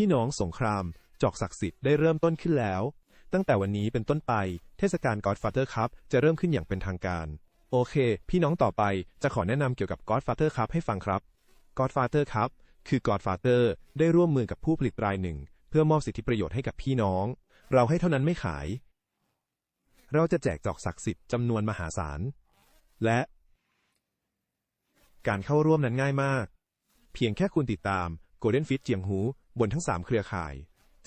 พี่น้องสงคราม จอกศักดิ์สิทธิ์ได้เริ่มต้นขึ้นแล้ว ตั้งแต่วันนี้เป็นต้นไป เทศกาล Godfather Cup จะเริ่มขึ้นอย่างเป็นทางการ โอเค พี่น้องต่อไปจะขอแนะนำเกี่ยวกับ Godfather Cup ให้ฟังครับ Godfather Cup คือ Godfather ได้ร่วมมือกับผู้ผลิตรายหนึ่ง เพื่อมอบสิทธิประโยชน์ให้กับพี่น้อง เราให้เท่านั้นไม่ขาย เราจะแจกจอกศักดิ์สิทธิ์จำนวนมหาศาล และ การเข้าร่วมนั้นง่ายมาก เพียงแค่คุณติดตาม Golden Fit เจียงหู บนทั้ง3เครือข่าย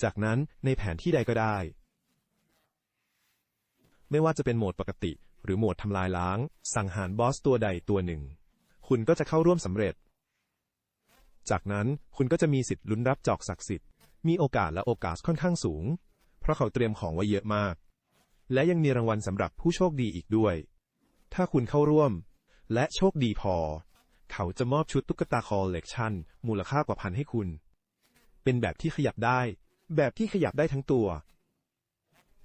จากนั้นในแผนที่ใดก็ได้ ไม่ว่าจะเป็นโหมดปกติ หรือโหมดทำลายล้าง สังหารบอสตัวใดตัวหนึ่ง คุณก็จะเข้าร่วมสำเร็จ จากนั้นคุณก็จะมีสิทธิ์ลุ้นรับจอกศักดิ์สิทธิ์ มีโอกาสและโอกาสค่อนข้างสูง เพราะเขาเตรียมของไว้เยอะมาก และยังมีรางวัลสำหรับผู้โชคดีอีกด้วย ถ้าคุณเข้าร่วม และโชคดีพอ เขาจะมอบชุดตุ๊กตาคอลเลกชันมูลค่ากว่าพันให้คุณ เป็นแบบที่ขยับได้ แบบที่ขยับได้ทั้งตัว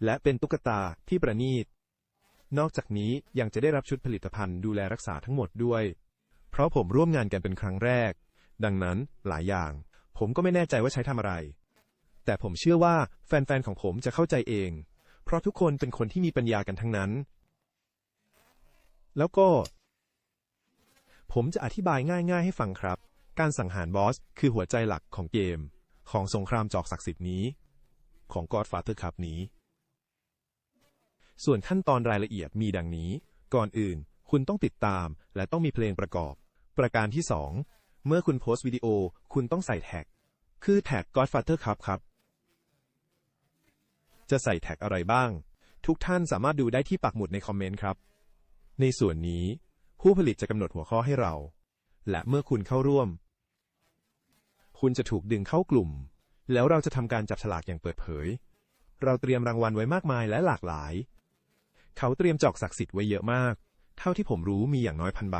และเป็นตุ๊กตาที่ประณีต นอกจากนี้ยังจะได้รับชุดผลิตภัณฑ์ดูแลรักษาทั้งหมดด้วย เพราะผมร่วมงานกันเป็นครั้งแรก ดังนั้นหลายอย่าง ผมก็ไม่แน่ใจว่าใช้ทำอะไร แต่ผมเชื่อว่าแฟนๆของผมจะเข้าใจเอง เพราะทุกคนเป็นคนที่มีปัญญากันทั้งนั้น แล้วก็ ผมจะอธิบายง่าย ๆ ให้ฟังครับการสังหารบอสคือหัวใจหลักของเกม ของสงครามจอกศักดิ์สิทธิ์นี้ ของ Godfather Cup นี้ ส่วนขั้นตอนรายละเอียดมีดังนี้ ก่อนอื่น คุณต้องติดตาม และต้องมีเพลงประกอบ ประการที่ 2 เมื่อคุณโพสต์วิดีโอคุณต้องใส่แท็ก คือแท็ก Godfather Cup ครับ จะใส่แท็กอะไรบ้าง ทุกท่านสามารถดูได้ที่ปักหมุดในคอมเมนต์ครับ ในส่วนนี้ ผู้ผลิตจะกำหนดหัวข้อให้เรา และเมื่อคุณเข้าร่วม คุณจะถูกดึงเข้ากลุ่ม แล้วเราจะทำการจับฉลากอย่างเปิดเผย เราเตรียมรางวัลไว้มากมายและหลากหลาย เขาเตรียมจอกศักดิ์สิทธิ์ไว้เยอะมาก เท่าที่ผมรู้มีอย่างน้อยพันใบ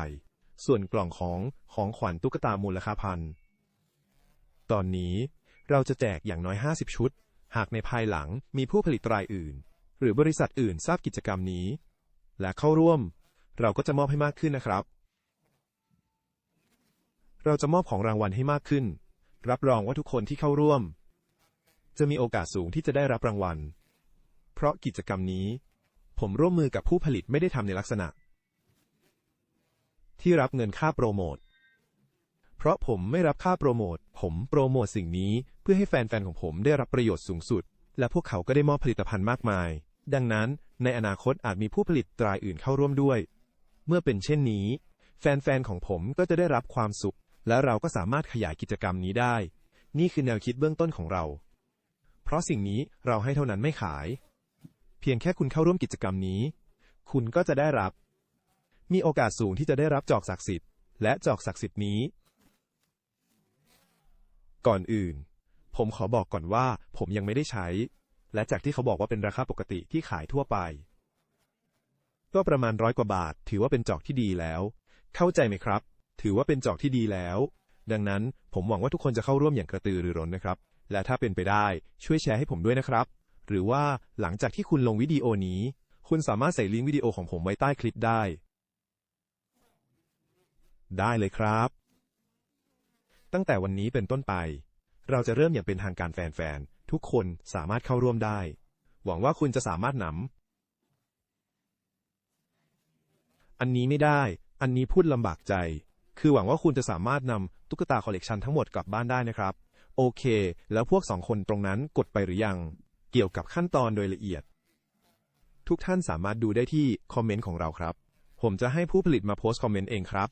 ส่วนกล่องของของขวัญตุ๊กตามูลค่าพัน ตอนนี้เราจะแจกอย่างน้อย 50 ชุด หากในภายหลังมีผู้ผลิตรายอื่น หรือบริษัทอื่นทราบกิจกรรมนี้ และเข้าร่วม เราก็จะมอบให้มากขึ้นนะครับ เราจะมอบของรางวัลให้มากขึ้น รับรองว่าทุกคนที่เข้าร่วม จะมีโอกาสสูงที่จะได้รับรางวัล เพราะกิจกรรมนี้ ผมร่วมมือกับผู้ผลิตไม่ได้ทำในลักษณะ ที่รับเงินค่าโปรโมท เพราะผมไม่รับค่าโปรโมท ผมโปรโมทสิ่งนี้เพื่อให้แฟนๆของผมได้รับประโยชน์สูงสุด และพวกเขาก็ได้มอบผลิตภัณฑ์มากมาย ดังนั้นในอนาคตอาจมีผู้ผลิตรายอื่นเข้าร่วมด้วย เมื่อเป็นเช่นนี้ แฟนๆของผมก็จะได้รับความสุข และเราก็สามารถขยายกิจกรรมนี้ได้ นี่คือแนวคิดเบื้องต้นของเรา เพราะสิ่งนี้เราให้เท่านั้นไม่ขาย เพียงแค่คุณเข้าร่วมกิจกรรมนี้ คุณก็จะได้รับ มีโอกาสสูงที่จะได้รับจอกศักดิ์สิทธิ์ และจอกศักดิ์สิทธิ์นี้ ก่อนอื่น ผมขอบอกก่อนว่าผมยังไม่ได้ใช้ และจากที่เขาบอกว่าเป็นราคาปกติที่ขายทั่วไป ก็ประมาณร้อยกว่าบาท ถือว่าเป็นจอกที่ดีแล้ว เข้าใจไหมครับ ถือว่าเป็นจอกที่ดีแล้ว ดังนั้นผมหวังว่าทุกคนจะเข้าร่วมอย่างกระตือรือร้นนะครับ และถ้าเป็นไปได้ช่วยแชร์ให้ผมด้วยนะครับ หรือว่าหลังจากที่คุณลงวิดีโอนี้ คุณสามารถใส่ลิงก์วิดีโอของผมไว้ใต้คลิปได้ ได้เลยครับ ตั้งแต่วันนี้เป็นต้นไป เราจะเริ่มอย่างเป็นทางการแฟนๆ ทุกคนสามารถเข้าร่วมได้ หวังว่าคุณจะสามารถนำอันนี้ไม่ได้ อันนี้พูดลำบากใจ คือหวังว่าคุณจะสามารถนำตุ๊กตาคอลเลกชันทั้งหมดกลับบ้านได้นะครับ โอเค แล้วพวกสองคนตรงนั้นกดไปหรือยัง เกี่ยวกับขั้นตอนโดยละเอียด ทุกท่านสามารถดูได้ที่คอมเมนต์ของเราครับ ผมจะให้ผู้ผลิตมาโพสต์คอมเมนต์เองครับ